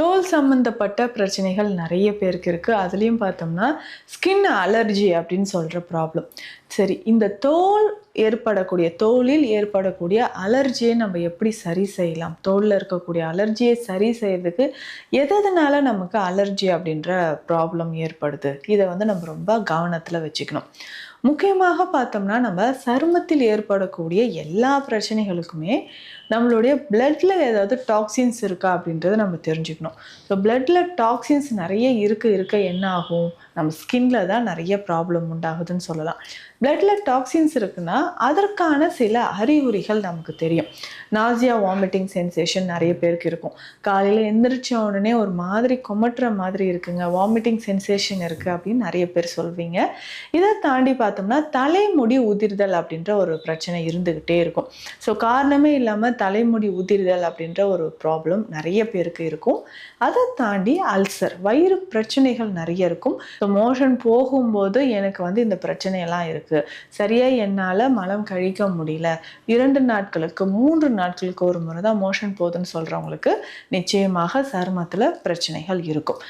தோல் சம்மந்தப்பட்ட பிரச்சனைகள் நிறைய பேருக்கு இருக்குது அதுலேயும் பார்த்தோம்னா ஸ்கின் அலர்ஜி அப்படின்னு சொல்கிற ப்ராப்ளம் சரி இந்த தோல் ஏற்படக்கூடிய தோலில் ஏற்படக்கூடிய அலர்ஜியை நம்ம எப்படி சரி செய்யலாம்? தோலில் இருக்கக்கூடிய அலர்ஜியை சரி செய்யறதுக்கு எதனால நமக்கு அலர்ஜி அப்படின்ற ப்ராப்ளம் ஏற்படுது? இதை வந்து நம்ம ரொம்ப கவனத்தில் வச்சுக்கணும். முக்கியமாக பார்த்தோம்னா நம்ம சருமத்தில் ஏற்படக்கூடிய எல்லா பிரச்சனைகளுக்குமே நம்மளுடைய பிளட்டில் ஏதாவது டாக்ஸின்ஸ் இருக்கா அப்படின்றத நம்ம தெரிஞ்சுக்கணும். ஸோ பிளட்டில் டாக்ஸின்ஸ் நிறைய இருக்க இருக்க என்ன ஆகும்? நம்ம ஸ்கின்ல தான் நிறைய ப்ராப்ளம் உண்டாகுதுன்னு சொல்லலாம். பிளட்டில் டாக்ஸின்ஸ் இருக்குன்னா அதற்கான சில அறிகுறிகள் நமக்கு தெரியும். நாசியா வாமிட்டிங் சென்சேஷன் நிறைய பேருக்கு இருக்கும். காலையில் எந்திரிச்ச உடனே ஒரு மாதிரி கொமட்டுற மாதிரி இருக்குங்க. வாமிட்டிங் சென்சேஷன் இருக்குது அப்படின்னு நிறைய பேர் சொல்வீங்க. இதை தாண்டி பார்த்தோம்னா தலைமுடி உதிர்தல் அப்படின்ற ஒரு பிரச்சனை இருந்துக்கிட்டே இருக்கும். ஸோ காரணமே இல்லாமல் தலைமுடி உதிர்தல் அப்படின்ற ஒரு ப்ராப்ளம் நிறைய பேருக்கு இருக்கும். அதை தாண்டி அல்சர் வயிறு பிரச்சனைகள் நிறைய இருக்கும். ஸோ மோஷன் போகும்போது எனக்கு வந்து இந்த பிரச்சனையெல்லாம் இருக்குது சரியாக என்னால் மலம் கழிக்க முடியல. இரண்டு நாட்களுக்கு மூன்று நாட்களுக்கு ஒரு முறை தான் மோஷன் போகுதுன்னு சொல்கிறவங்களுக்கு நிச்சயமாக சருமத்தில் பிரச்சனைகள் இருக்கும்.